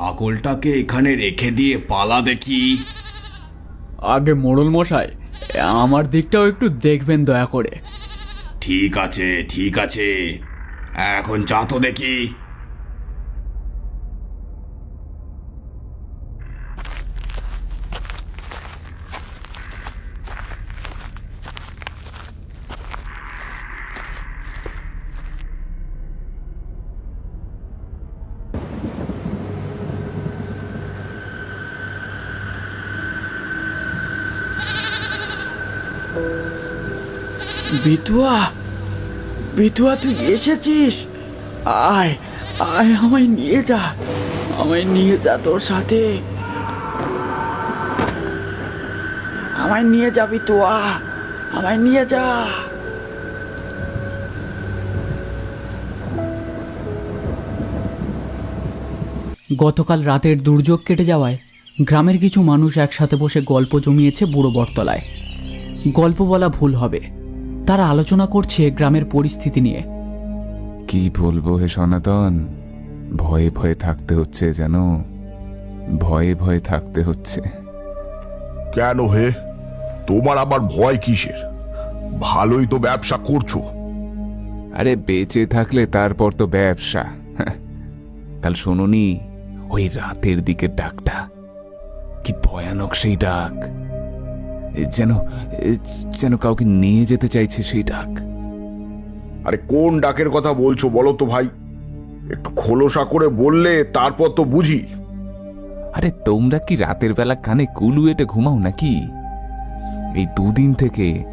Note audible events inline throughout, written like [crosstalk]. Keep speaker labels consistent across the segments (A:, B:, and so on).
A: ছাগলটাকে এখানে রেখে দিয়ে পালা দেখি।
B: আগে মোড়ল মশাই আমার দিকটাও একটু দেখবেন দয়া করে।
A: ঠিক আছে ঠিক আছে। এখন যা তো দেখি।
B: বিতুয়া বিতুয়া তুই এসেছিস? আয় আয় আমায় নিয়ে যা, আমায় নিয়ে যা তোর সাথে। আমায় নিয়ে যা বিতুয়া আমায় নিয়ে যা। গতকাল রাতের দুর্যোগ কেটে যাওয়ায় গ্রামের কিছু মানুষ একসাথে বসে গল্প জমিয়েছে বুড়ো বটতলায়। গল্প বলা ভুল হবে। তারা আলোচনা করছে গ্রামের পরিস্থিতি নিয়ে।
C: কি বলব হে সনাতন? ভয়ে ভয়ে থাকতে হচ্ছে যেন। ভয়ে ভয়ে থাকতে হচ্ছে।
D: কেন হে? তোমার আবার ভয় কিসের? ভালোই তো ব্যবসা করছ।
C: আরে বেঁচে থাকলে তারপর তো ব্যবসা। হ্যাঁ। কাল শোনোনি ওই রাতের দিকে ডাকটা। কি ভয়ানক সেই ডাক। যেন এ যেন কাউকে নিয়ে যেতে চাইছে সেই ডাক।
D: আরে কোন ডাকের কথা বলছো বলো তো ভাই। একটু খোলসা করে বললে তারপর তো বুঝি।
C: আরে তোমরা কি রাতের বেলা কানে কুলু এটে ঘুমাও নাকি? এই দুদিন থেকে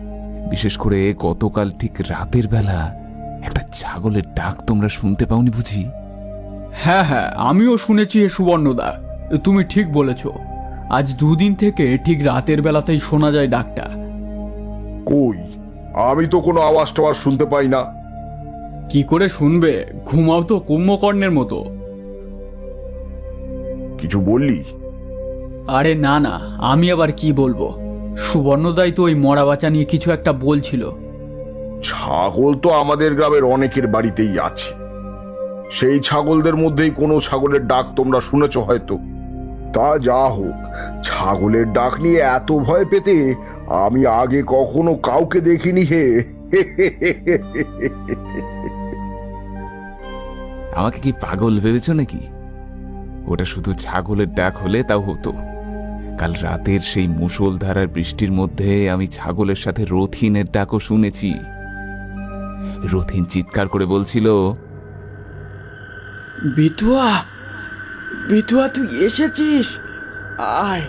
C: বিশেষ করে গতকাল ঠিক রাতের বেলা একটা ছাগলের ডাক তোমরা শুনতে পাওনি বুঝি?
B: হ্যাঁ হ্যাঁ আমিও শুনেছি এ সুবর্ণদা। তুমি ঠিক বলেছ। আজ দুদিন থেকে ঠিক রাতের বেলাতেই শোনা যায় ডাকটা।
D: কই? আমি তো কোনো আওয়াজ টাওয়াজ শুনতে পাই না।
B: কি করে শুনবে? ঘুমাও তো কুম্ভকর্ণের মতো।
D: কিছু বললি?
B: আরে না না আমি আবার কি বলব? সুবর্ণদাই তো ওই মরা বাচ্চা নিয়ে কিছু একটা বলছিল।
D: ছাগল তো আমাদের গ্রামের অনেকের বাড়িতেই আছে। সেই ছাগলদের মধ্যেই কোনো ছাগলের ডাক তোমরা শুনেছ হয়তো? তা যা হোক ছাগলের ডাক নিয়ে এত ভয় পেতে আমি আগে কখনো কাউকে দেখিনি হে।
C: আমাকে কি পাগল ভেবেছ নাকি? ওটা শুধু ছাগলের ডাক হলে তাও হতো। কাল রাতের সেই মুষলধারার বৃষ্টির মধ্যে আমি ছাগলের সাথে রথিনের ডাকও শুনেছি। রথিন চিৎকার করে বলছিল
B: বিতুয়া বিতুয়া তুই এসেছিস? আয়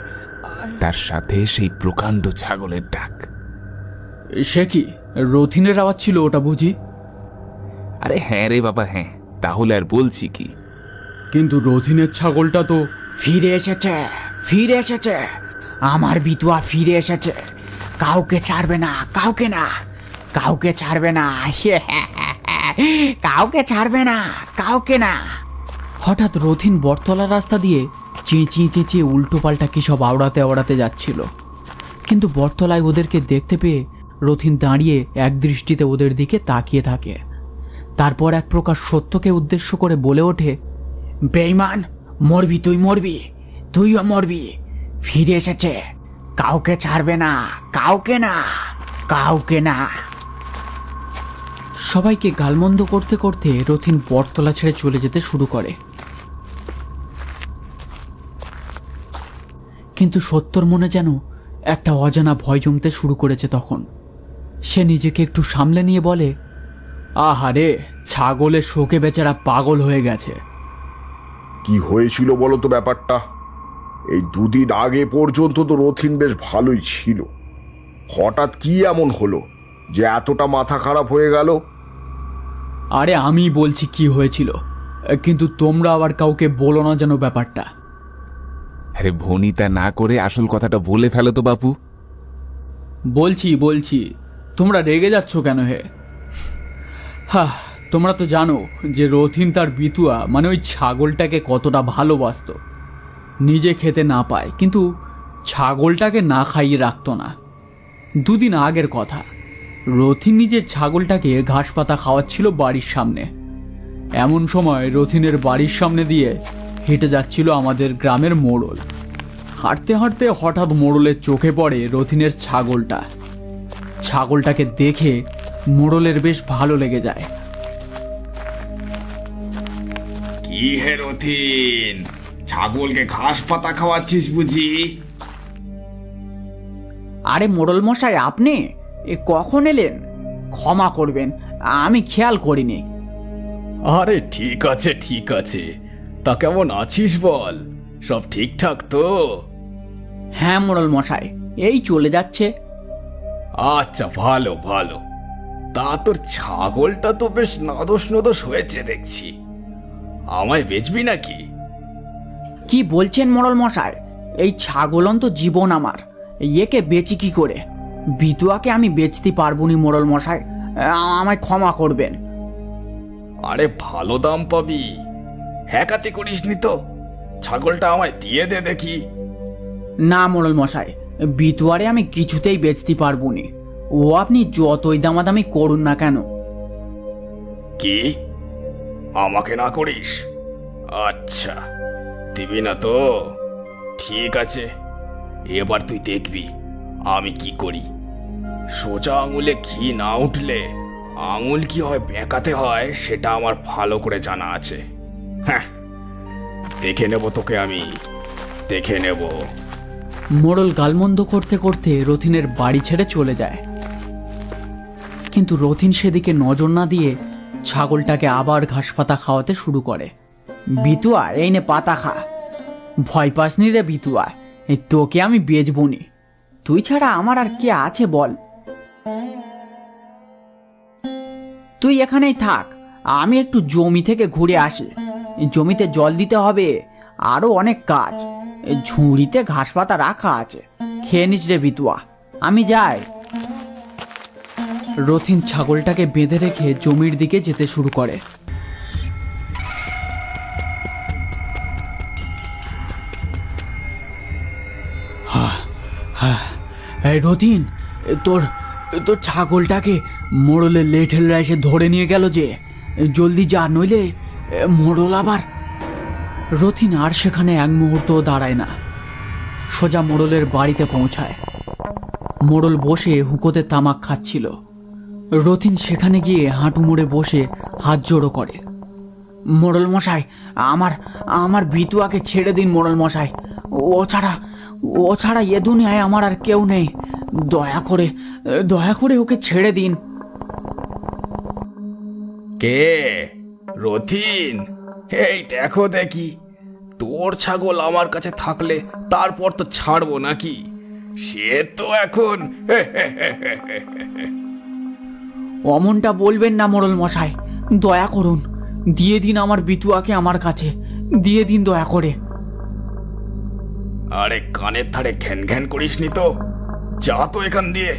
C: তার সাথে সেই প্রকাণ্ড ছাগলের ডাক।
B: সে কি রথিনের আওয়াজ ছিল ওটা বুঝি?
C: আরে হ্যাঁ রে বাবা হ্যাঁ তাহলে আর বলছি কি?
B: কিন্তু রথিনের ছাগলটা তো
E: ফিরে এসেছে ফিরে এসেছে। আমার বিতুয়া ফিরে এসেছে। কাউকে ছাড়বে না কাউকে না কাউকে ছাড়বে না। [laughs] কাউকে ছাড়বে না কাউকে না।
B: হঠাৎ রথিন বটতলা রাস্তা দিয়ে চেঁচিয়ে চেঁচিয়ে উল্টো পাল্টা কি সব আওড়াতে আওড়াতে যাচ্ছিল। কিন্তু বটতলায় ওদেরকে দেখতে পেয়ে রথিন দাঁড়িয়ে এক দৃষ্টিতে ওদের দিকে তাকিয়ে থাকে। তারপর এক প্রকার সত্যকে উদ্দেশ্য করে বলে ওঠে
E: বেইমান মরবি তুই, মরবি, তুইও মরবি, ফিরে এসেছে। কাউকে ছাড়বে না, কাউকে না কাউকে না।
B: সবাইকে গালমন্দ করতে করতে রথিন বটতলা ছেড়ে চলে যেতে শুরু করে। কিন্তু সত্যর মনে যেন একটা অজানা ভয় জমতে শুরু করেছে তখন। সে নিজেকে একটু সামলে নিয়ে বলে আহারে ছাগলের শোকে বেচারা পাগল হয়ে গেছে।
D: কি হয়েছিল বলো তো ব্যাপারটা? এই দুদিন আগে পর্যন্ত তো রথিন বেশ ভালোই ছিল। হঠাৎ কি এমন হলো যে এতটা মাথা খারাপ হয়ে গেল?
B: আরে আমি বলছি কি হয়েছিল। কিন্তু তোমরা আবার কাউকে বলো না যেন ব্যাপারটা।
C: আরে ভনিতা না করে আসল কথাটা বলে ফেলো তো বাপু।
B: বলছি বলছি, তোমরা রেগে যাচ্ছ কেন হে? হা তোমরা তো জানো যে রথিন তার বিতুয়া মানে ওই ছাগলটাকে কতটা ভালোবাসতো। নিজে খেতে না পায়, কিন্তু ছাগলটাকে না খাইয়ে রাখতো না। দুদিন আগের কথা, রথিন নিজের ছাগলটাকে ঘাস পাতা খাওয়াচ্ছিল বাড়ির সামনে। এমন সময় রথিনের বাড়ির সামনে দিয়ে হেঁটে যাচ্ছিল আমাদের গ্রামের মোড়ল। হাঁটতে হাঁটতে হঠাৎ মোড়লের চোখে পড়ে রথিনের ছাগলটা। ছাগলটাকে দেখে মোড়লের বেশ ভালো লেগে যায়।
A: কি হে রথিন? ছাগলকে ঘাস পাতা খাওয়াচ্ছিস বুঝি?
E: আরে মোড়ল মশাই আপনি? এ কখন এলেন? ক্ষমা করবেন আমি খেয়াল করিনি।
F: আরে ঠিক আছে ঠিক আছে। তা কেমন আছিস বল? সব ঠিকঠাক তো?
E: হ্যাঁ মোড়ল মশাই এই চলে যাচ্ছে।
F: আচ্ছা ভালো ভালো। তা তোর ছাগলটা তো বেশ নাদোষ নদোষ হয়েছে দেখছি। আমায় বেচবি নাকি?
E: কি বলছেন মোড়ল মশাই? এই ছাগলন তো জীবন আমার। একে বেচি কি করে? বিতুয়াকে আমি বেচতে পারব নি মোড়ল মশাই। আ- আমায় ক্ষমা করবেন।
F: আরে ভালো দাম পাবি। হ্যাকাতি করিসনি তো? ছাগলটা আমায় দিয়ে দে দেখি।
E: না মোড়ল মশাই বিতুয়ারে আমি কিছুতেই বেচতে পারব নি ও আপনি যতই দামাদামি করুন না কেন।
F: কি? আমাকে না করিস? আচ্ছা দিবি না তো? ঠিক আছে এবার তুই দেখবি আমি কি করি। সোজা আঙুলে ঘি না উঠলে আঙুল কি হয় বেঁকাতে হয় সেটা আমার ভালো করে জানা আছে। হ্যাঁ দেখে নেব তোকে আমি, দেখে নেব।
B: মোড়ল গালমন্দ করতে করতে রথিনের বাড়ি ছেড়ে চলে যায়। কিন্তু রথিন সেদিকে নজর না দিয়ে ছাগলটাকে আবার ঘাস পাতা খাওয়াতে শুরু করে।
E: বিতুয়া, এই নে পাতা খা। ভয় পাসনি রে বিতুয়া এই তোকে আমি বেচবো নি। তুই ছাড়া আমার আর কে আছে বল। তুই এখানেই থাক, আমি একটু জমি থেকে ঘুরে আসি। জমিতে জল দিতে হবে। আরও অনেক কাজ। ঝুড়িতে ঘাস পাতা রাখা আছে। খেয়ে নিস রে বিতুয়া। আমি যাই।
B: রথিন ছাগলটাকে বেঁধে রেখে জমির দিকে যেতে শুরু করে। এই রথিন, তোর তোর ছাগলটাকে মোড়লের লেঠেলরা এসে ধরে নিয়ে গেল যে। জলদি যা, নইলে মোড়ল আবার? রথিন আর সেখানে এক মুহূর্ত দাঁড়ায় না। সোজা মোড়লের বাড়িতে পৌঁছায়। মোড়ল বসে হুঁকোতে তামাক খাচ্ছিল। রথিন সেখানে গিয়ে হাঁটু মুড়ে বসে হাত জোড়ো করে।
E: মোড়ল মশাই, আমার আমার বিতুয়াকে ছেড়ে দিন মোড়ল মশাই। ও ছাড়া ও ছাড়া এ দুনিয়ায় আমার আর কেউ নেই। দয়া করে দয়া করে ওকে ছেড়ে দিন।
F: কে? রথিন এই দেখো দেখি তোর ছাগল আমার কাছে থাকলে তারপর তো ছাড়বো নাকি? সে তো এখন
E: অমনটা বলবেন না মোড়ল মশাই দয়া করুন দিয়ে দিন আমার বিতুয়াকে আমার কাছে দিয়ে দিন দয়া করে।
F: আরে কানের ধারে ঘ্যান ঘ্যান করিস নি তো যা তো এখান দিয়ে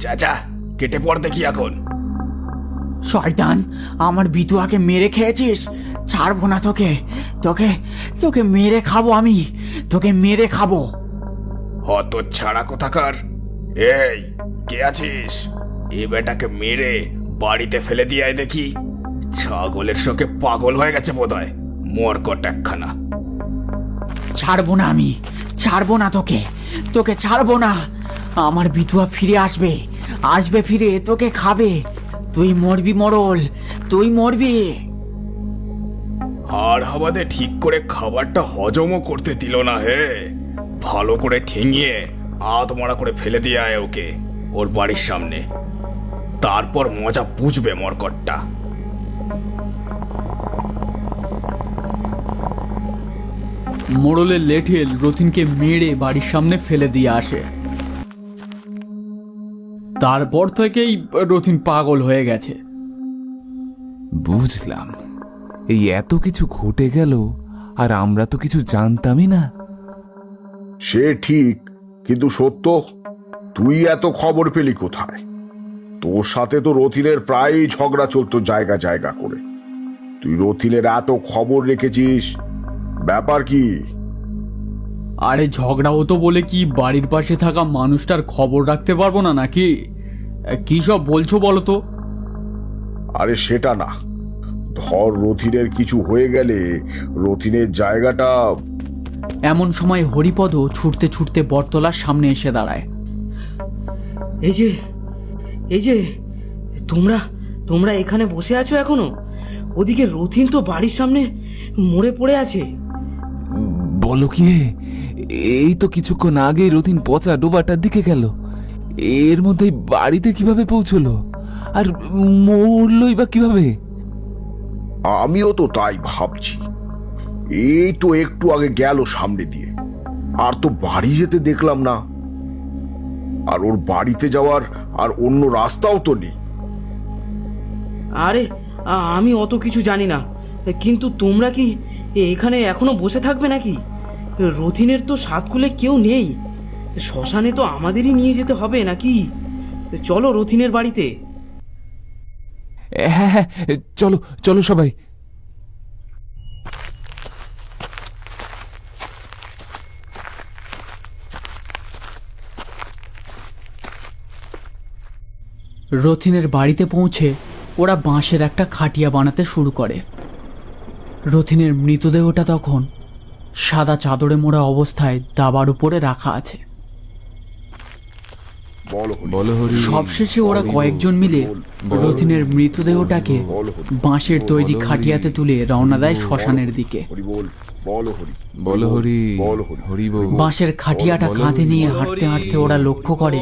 F: চাচা কেটে পড় দেখি এখন।
E: শয়তান আমার বিতুয়াকে মেরে খেয়েছিস? ছাড়বো না তোকে। তোকে তোকে মেরে খাব আমি। তোকে মেরে খাব।
F: হত ছাড়া কোথাকার? এই কে আছিস? এ বেটাকে মেরে বাড়িতে ফেলে দিয়ে আয় দেখি। ছাগলের শোকে পাগল হয়ে গেছে বোধ বোধহয়। মরকট একখানা।
E: ছাড়বো না আমি। ছাড়বো না তোকে। তোকে ছাড়বো না। আমার বিতুয়া ফিরে আসবে। আসবে ফিরে তোকে খাবে। তুই মরবি মরল তুই মরবি।
F: আর হাবাদে ঠিক করে খাবারটা হজমও করতে দিল না হে। ভালো করে ঠেঙিয়ে আধ মরা করে ফেলে দিয়ে আয় ওকে ওর বাড়ির সামনে। তারপর মজা বুঝবে মরকটটা।
B: মোড়লের লেঠেল রথিনকে মেরে বাড়ির সামনে ফেলে দিয়ে আসে। তারপর থেকেই রথিন পাগল হয়ে গেছে।
C: বুঝলাম। এই এত কিছু ঘটে গেল আর আমরা তো কিছু জানতামই না।
D: সে ঠিক কিন্তু সত্য তুই এত খবর পেলি কোথায়? তোর সাথে তো রথিনের প্রায়ই ঝগড়া চলতো জায়গা জায়গা করে। তুই রথিনের এত খবর রেখেছিস ব্যাপার কি?
B: আরে ঝগড়া হতো বলে কি বাড়ির পাশে থাকা মানুষটার খবর রাখতে পারব না নাকি? কি সব বলছো বলো তো?
D: আরে সেটা না। ধর রথিনের কিছু হয়ে গেলে রথিনের জায়গাটা
B: এমন সময় হরিপদ ছুটতে ছুটতে বটতলার সামনে এসে দাঁড়ায়।
G: এই যে এই যে তোমরা তোমরা এখানে বসে আছো এখনও? ওদিকে রথিন তো বাড়ির সামনে মরে পড়ে আছে।
C: বলো কি হে? এই তো কিছুক্ষণ আগে রথিন পচা ডোবাটার দিকে গেল। এর মধ্যে বাড়িতে কীভাবে পৌঁছলো? আর মরলই বা কীভাবে?
D: আমিও তো তাই ভাবছি। এই তো একটু আগে গেল সামনে দিয়ে। আর তো বাড়ি যেতে দেখলাম না। আর ওর বাড়িতে যাওয়ার আর অন্য রাস্তাও তো নেই।
G: আরে আমি অত কিছু জানি না। কিন্তু তোমরা কি এখানে এখনও বসে থাকবে নাকি? রথিনের তো সাতকুলে কেউ নেই। শ্মশানে তো আমাদেরই নিয়ে যেতে হবে নাকি? চলো রথিনের বাড়িতে।
C: হ্যাঁ হ্যাঁ চলো চলো সবাই।
B: রথিনের বাড়িতে পৌঁছে ওরা বাঁশের একটা খাটিয়া বানাতে শুরু করে। রথিনের মৃতদেহটা তখন সাদা চাদরে মোড়া অবস্থায় দাবার উপরে রাখা আছে। সবশেষে ওরা কয়েকজন মিলে রথিনের মৃতদেহটাকে বাঁশের তৈরি খাটিয়াতে তুলে রওনা দেয় শ্মশানের দিকে। বাঁশের খাটিয়াটা কাঁধে নিয়ে হাঁটতে হাঁটতে ওরা লক্ষ্য করে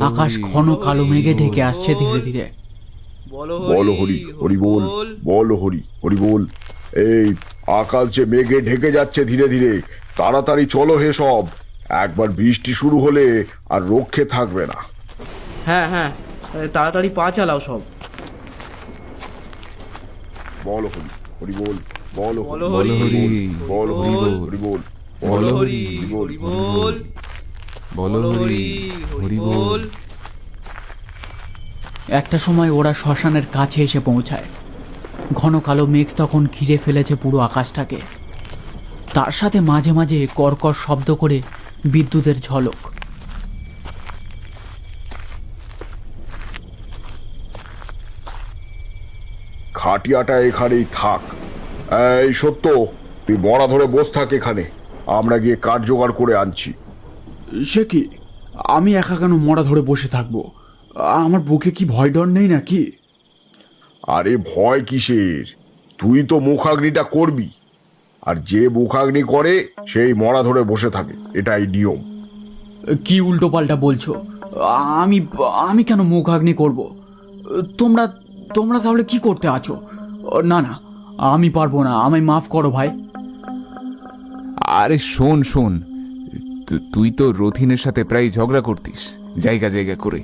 B: আকাশ ঘন কালো মেঘে ঢেকে আসছে ধীরে ধীরে।
D: বলো হরি হরি বল। বলো হরি হরি বল। এই আকাশ যে মেঘে ঢেকে যাচ্ছে ধীরে ধীরে তাড়াতাড়ি চলো হে সব। একবার বৃষ্টি শুরু হলে আর রক্ষে থাকবে না।
G: হ্যাঁ হ্যাঁ। তাড়াতাড়ি পা চালাও সব।
D: বলো হরি হরি বল বলো
G: বলো
C: বলো হরি
D: হরি বল বল
C: হরি
D: হরি বল
C: বলো হরি হরি বল।
B: একটা সময় ওরা শ্মশানের কাছে এসে পৌঁছায়। ঘন কালো মেঘ তখন ঘিরে ফেলেছে পুরো আকাশটাকে। তার সাথে মাঝে মাঝে কর্কর শব্দ করে বিদ্যুতের ঝলক।
D: খাটিয়াটা এখানেই থাক। এই সত্য তুই মরা ধরে বস থাক এখানে। আমরা গিয়ে কাঠ জোগাড় করে আনছি।
H: সে কি? আমি একা কেন মরা ধরে বসে থাকব? আমার বুকে কি ভয় ডর নেই নাকি?
D: আরে ভয় কিসের? তুই তো মুখাগ্নিটা করবি। আর যে মুখাগ্নি করে সেই মরা ধরে বসে থাকে। এটাই নিয়ম।
B: কি উল্টো পাল্টা বলছো? আমি আমি কেন মুখাগ্নি করব? তোমরা তোমরা তাহলে কি করতে আছো? না না আমি পারব না। আমায় মাফ করো ভাই।
C: আরে শোন শোন। তুই তো রথিনের সাথে প্রায় ঝগড়া করতিস জায়গা জায়গা করে।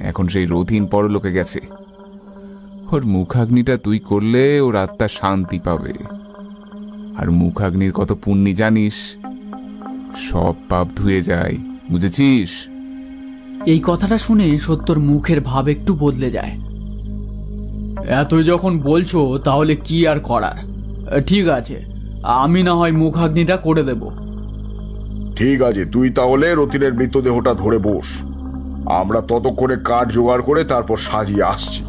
C: এখন সেই রথিন পরলোকে গেছে। ওর মুখাগ্নিটা তুই করলে ওর আত্মা শান্তি পাবে। আর মুখাগ্নির কত পুণ্যি জানিস? সব পাপ ধুয়ে যায় বুঝেছিস?
B: এই কথাটা শুনে সত্যর মুখের ভাব একটু বদলে যায়। এতই যখন বলছো তাহলে কি আর করার? ঠিক আছে আমি না হয় মুখাগ্নিটা করে দেব।
D: ঠিক আছে তুই তাহলে রতিনের মৃতদেহটা ধরে বস। আমরা ততক্ষণে কাঠ জোগাড় করে তারপর সাজিয়ে আসছি।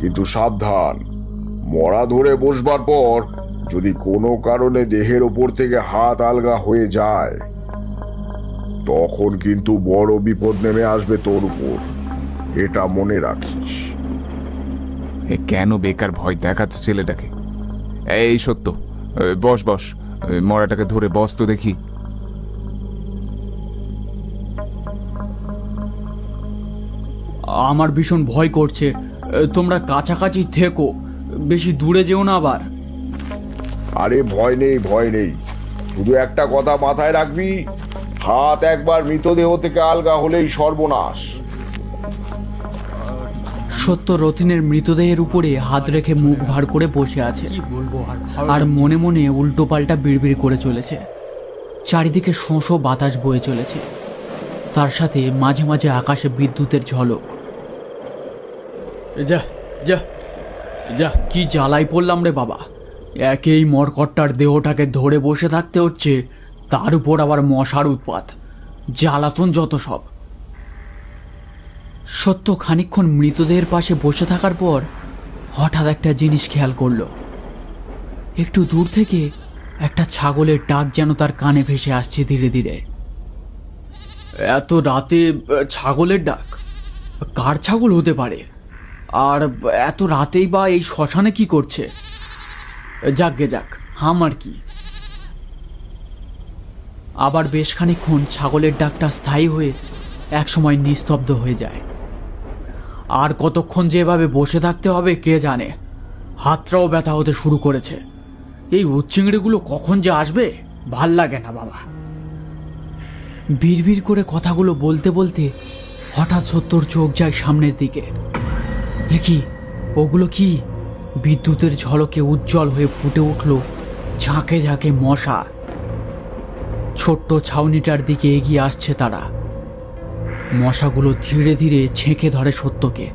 D: কিন্তু সাবধান মরা ধরে বসবার পর যদি কোনো কারণে দেহের ওপর থেকে হাত আলগা হয়ে যায় তখন কিন্তু বড় বিপদ নেমে আসবে তোর উপর। এটা মনে রাখিস।
C: এ কেন বেকার ভয় দেখাচ্ছ ছেলেটাকে? এই সত্য বস বস মরাটাকে ধরে বস তো দেখি।
B: আমার ভীষণ ভয় করছে। তোমরা কাছাকাছি থেকো বেশি দূরে যেও না আবার।
D: আরে ভয় নেই ভয় নেই। শুধু একটা কথা মাথায় রাখবি হাত একবার মৃতদেহ থেকে আলগা হলেই সর্বনাশ।
B: সত্য রথিনের মৃতদেহের উপরে হাত রেখে মুখ ভার করে বসে আছে। আর মনে মনে উল্টো পাল্টা বিড়বিড় করে চলেছে। চারিদিকে শোঁশো বাতাস বয়ে চলেছে। তার সাথে মাঝে মাঝে আকাশে বিদ্যুতের ঝলক। যা যা যা কি জ্বালাই পড়লাম রে বাবা। একেই মরকট্টার দেহটাকে ধরে বসে থাকতে হচ্ছে, তার উপর আবার মশার উৎপাত। জ্বালাতন যত সব। সত্য খানিকক্ষণ মৃতদেহের পাশে বসে থাকার পর হঠাৎ একটা জিনিস খেয়াল করল। একটু দূর থেকে একটা ছাগলের ডাক যেন তার কানে ভেসে আসছে ধীরে ধীরে। এত রাতে ছাগলের ডাক? কার ছাগল হতে পারে? আর এত রাতেই বা এই শ্মশানে কি করছে? যাকগে যাক আমার কি। আবার বেশ খানিক্ষণ ছাগলের ডাকটা স্থায়ী হয়ে একসময় নিস্তব্ধ হয়ে যায়। আর কতক্ষণ যে এভাবে বসে থাকতে হবে, কে জানে? হাতটাও ব্যথা হতে শুরু করেছে। এই উচ্চিংড়িগুলো কখন যে আসবে, ভালো লাগে না বাবা। বিড়বিড় করে কথাগুলো বলতে বলতে হঠাৎ সত্তর চোখ যায় সামনের দিকে। এ কি? ওগুলো কি? বিদ্যুতের ঝলকে উজ্জ্বল হয়ে ফুটে উঠল ঝাঁকে ঝাঁকে মশা। ছোট্ট ছাউনিটার দিকে এগিয়ে আসছে তারা। মশাগুলো ধীরে ধীরে ছেঁকে ধরে সত্যকে।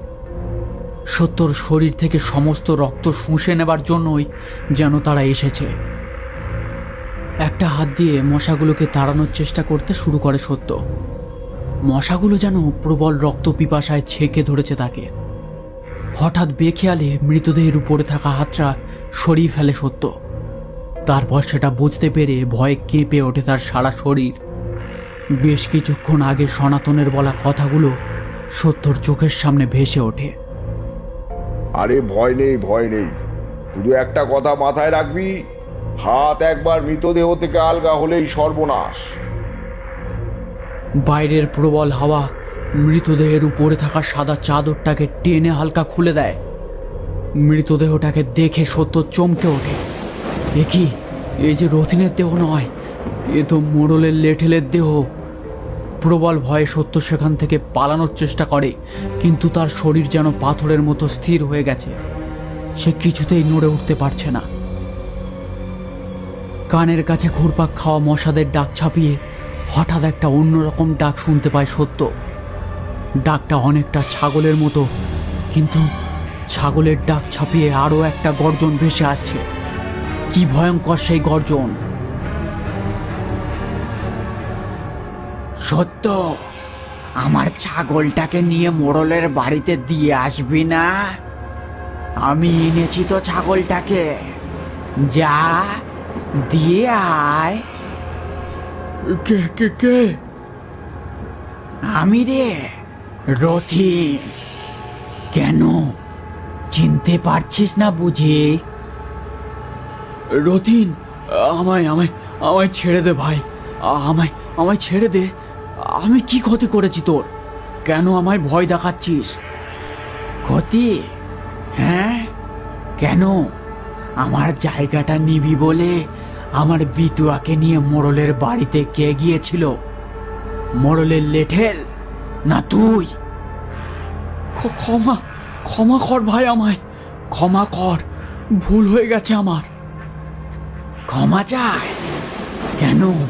B: সত্যর শরীর থেকে সমস্ত রক্ত শুষে নেবার জন্যই যেন তারা এসেছে। একটা হাত দিয়ে মশাগুলোকে তাড়ানোর চেষ্টা করতে শুরু করে সত্য। মশাগুলো যেন প্রবল রক্ত পিপাসায় ছেঁকে ধরেছে তাকে। হঠাৎ বেখেয়ালে মৃতদেহের উপরে থাকা হাতটা সরিয়ে ফেলে সত্য। তারপর সেটা বুঝতে পেরে ভয়ে কেঁপে ওঠে তার সারা শরীর। বেশ কিছুক্ষণ আগে সনাতনের বলা কথাগুলো সত্যর চোখের সামনে ভেসে ওঠে।
D: আরে ভয় নেই ভয় নেই। শুধু একটা কথা মাথায় রাখবি হাত একবার মৃতদেহ থেকে আলগা হলেই সর্বনাশ।
B: বাইরের প্রবল হাওয়া মৃতদেহের উপরে থাকা সাদা চাদরটাকে টেনে হালকা খুলে দেয়। মৃতদেহটাকে দেখে সত্য চমকে ওঠে। এ কি? এই যে রথিনের দেহ নয়, এ তো মোড়লের লেঠেলের দেহ। প্রবল ভয়ে সত্য সেখান থেকে পালানোর চেষ্টা করে, কিন্তু তার শরীর যেন পাথরের মতো স্থির হয়ে গেছে। সে কিছুতেই নড়ে উঠতে পারছে না। কানের কাছে ঘুরপাক খাওয়া মশাদের ডাক ছাপিয়ে হঠাৎ একটা অন্যরকম ডাক শুনতে পায় সত্য। ডাকটা অনেকটা ছাগলের মতো, কিন্তু ছাগলের ডাক ছাপিয়ে আরও একটা গর্জন ভেসে আসছে। কি ভয়ঙ্কর সেই গর্জন!
E: সত্য, আমার ছাগলটাকে নিয়ে মোড়লের বাড়িতে দিয়ে আসবি না? আমি এনেছি তো ছাগলটাকে। যা, দিয়ে আয়।
B: কে কে কে?
E: আমি রে। রথিন কেন? চিনতে পারছিস না বুঝি?
B: রতিন আমায় আমায় আমায় ছেড়ে দে ভাই। আমায় আমায় ছেড়ে দে। আমি কি ক্ষতি করেছি তোর? কেন আমায় ভয় দেখাচ্ছিস?
E: ক্ষতি? হ্যাঁ? কেন? আমার জায়গাটা নিবি বলে আমার বিটুয়াকে নিয়ে মোড়লের বাড়িতে কে গিয়েছিল? মোড়লের লেঠেল? না তুই।
B: ক্ষমা ক্ষমা কর ভাই আমায়। ক্ষমা কর, ভুল হয়ে গেছে আমার।
E: ক্ষমা চায় কেন?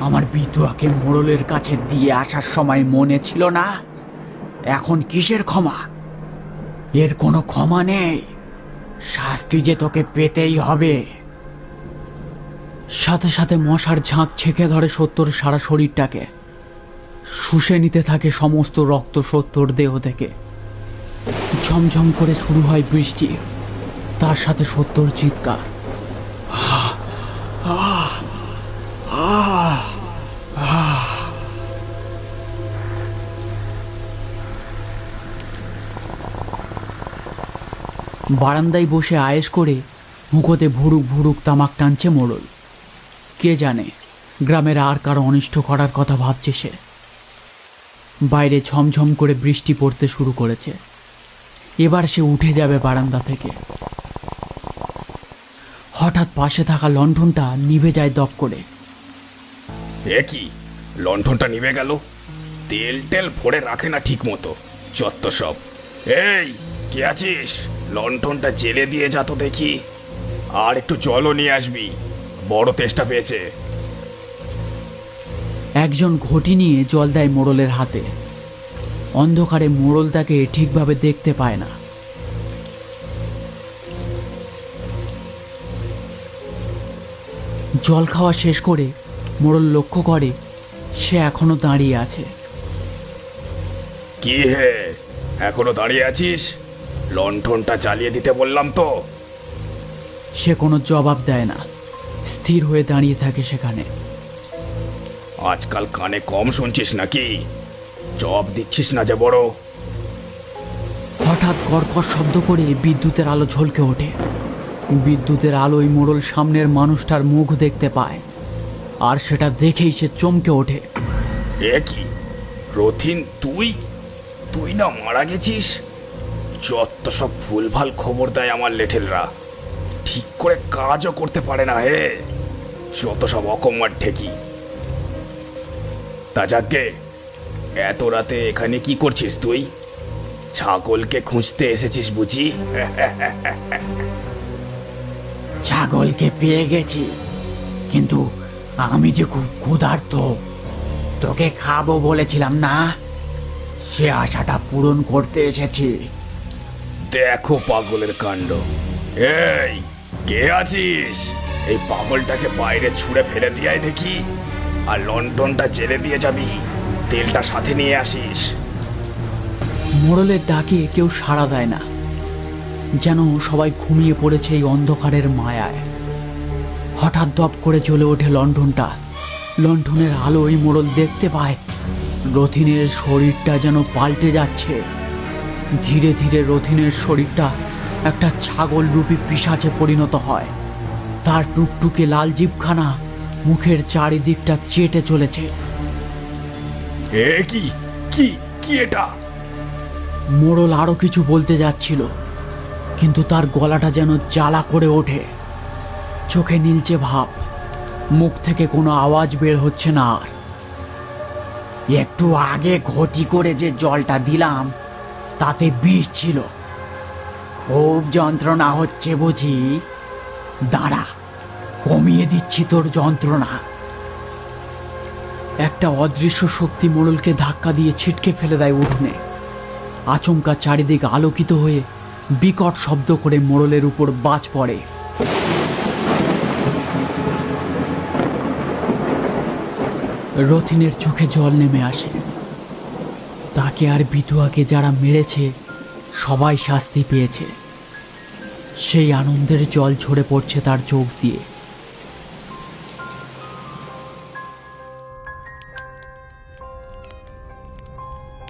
E: আমার বিটুয়াকে মোড়লের কাছে দিয়ে আসার সময় মনে ছিল না? এখন কিসের ক্ষমা? এর কোনো ক্ষমা নেই। শাস্তি যে তোকে পেতেই হবে।
B: সাথে সাথে মশার ঝাঁক ছেঁকে ধরে সত্যর সারা শরীরটাকে। শুষে নিতে থাকে সমস্ত রক্ত সত্যর দেহ থেকে। ঝমঝম করে শুরু হয় বৃষ্টি। তার সাথে সত্যর চিৎকার। বারান্দায় বসে আয়েশ করে হুঁকোতে ভুরুক ভুরুক তামাক টানছে মোড়ল। কে জানে, গ্রামের আর কারও অনিষ্ট করার কথা ভাবছে সে। বাইরে ঝমঝম করে বৃষ্টি পড়তে শুরু করেছে। এবার সে উঠে যাবে বারান্দা থেকে। হঠাৎ পাশে থাকা লণ্ঠনটা নিভে যায় দপ করে।
F: এ কি? লণ্ঠনটা নিভে গেল? তেল টেল ভরে রাখে না ঠিক মতো চত্ব সব। এই, কে আছিস? লণ্ঠনটা জেলে দিয়ে যা তো দেখি। আর একটু জলও নিয়ে আসবি। বড় তেষ্টা পেয়েছে।
B: একজন ঘটি নিয়ে জল দেয় মোড়লের হাতে। অন্ধকারে মোড়ল তাকে ঠিকভাবে দেখতে পায় না। জল খাওয়া শেষ করে মোড়ল লক্ষ্য করে সে এখনও দাঁড়িয়ে আছে।
F: কি হে? এখনও দাঁড়িয়ে আছিস? লণ্ঠনটা চালিয়ে দিতে বললাম তো।
B: সে কোনো জবাব দেয় না। স্থির হয়ে দাঁড়িয়ে থাকে সেখানে।
F: আজকাল কানে কম শুনছিস নাকি? জব দিচ্ছিস না যে বড়।
B: হঠাৎ কর্কশ শব্দ করে বিদ্যুতের আলো ঝলকে ওঠে। বিদ্যুতের আলোয় মোড়ল সামনের মানুষটার মুখ দেখতে পায়। আর সেটা দেখেই সে চমকে ওঠে।
F: এ কি? রথিন তুই? তুই না মারা গেছিস? যত সব ভুলভাল খবর দেয় আমার লেঠেলরা। ঠিক করে কাজও করতে পারে না হে। যত সব অকম্মার ঠেকি। তা যাকে এত রাতে এখানে কি করছিস তুই? ছাগলকে খুঁজতে এসেছিস বুঝি? [laughs]
E: ছাগলকে পেয়ে গেছি কিন্তু আমি যে খুব ক্ষুধার্ত তোকে খাব বলেছিলাম না? সে আশাটা পূরণ করতে এসেছি।
F: দেখো পাগলের কাণ্ড। এই কে আছিস? এই পাগলটাকে বাইরে ছুঁড়ে ফেলে দিয়াই দেখি। আর লন্ডনটা জেলে দিয়ে যাবি, তেলটা সাথে নিয়ে আসিস।
B: মোড়লের ডাকে কেউ সাড়া দেয় না, যেন সবাই ঘুমিয়ে পড়েছে এই অন্ধকারের মায়ায়। হঠাৎ দপ করে জ্বলে ওঠে লণ্ঠনটা লণ্ঠনের আলো ওই মোড়ল দেখতে পায়। রথিনের শরীরটা যেন পাল্টে যাচ্ছে। ধীরে ধীরে রথিনের শরীরটা একটা ছাগল রূপী পিসাচে পরিণত হয়। তার টুকটুকে লাল জিভখানা মুখের চারিদিকটা চেটে চলেছে।
F: এ কি? কি? কি এটা?
B: মোড়ল আরও কিছু বলতে যাচ্ছিল কিন্তু তার গলাটা যেন জ্বালা করে ওঠে। চোখে নীলচে ভাব মুখ থেকে কোনো আওয়াজ বের হচ্ছে না আর।
E: একটু আগে ঘটি করে যে জলটা দিলাম তাতে বিষ ছিল। খুব যন্ত্রণা হচ্ছে বুঝি। দাঁড়া। কমিয়ে দিচ্ছি তোর যন্ত্রণা।
B: একটা অদৃশ্য শক্তি মোড়লকে ধাক্কা দিয়ে ছিটকে ফেলে দেয় উঠোনে। আচমকা চারিদিক আলোকিত হয়ে বিকট শব্দ করে মোড়লের উপর বাজ পড়ে। রথিনের চোখে জল নেমে আসে। তাকে আর বিতুয়াকে যারা মেরেছে, সবাই শাস্তি পেয়েছে। সেই আনন্দের জল ঝরে পড়ছে তার চোখ দিয়ে।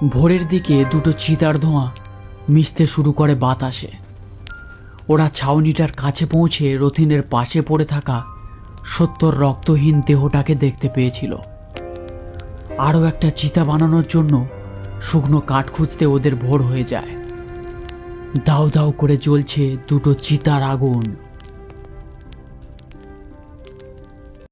B: ভোরের দিকে দুটো চিতার ধোঁয়া মিশতে শুরু করে বাতাসে। ওরা ছাউনিটার কাছে পৌঁছে রথিনের পাশে পড়ে থাকা সত্তর রক্তহীন দেহটাকে দেখতে পেয়েছিল। আরও একটা চিতা বানানোর জন্য শুকনো কাঠ খুঁজতে ওদের ভোর হয়ে যায়। দাউ দাউ করে জ্বলছে দুটো চিতার আগুন।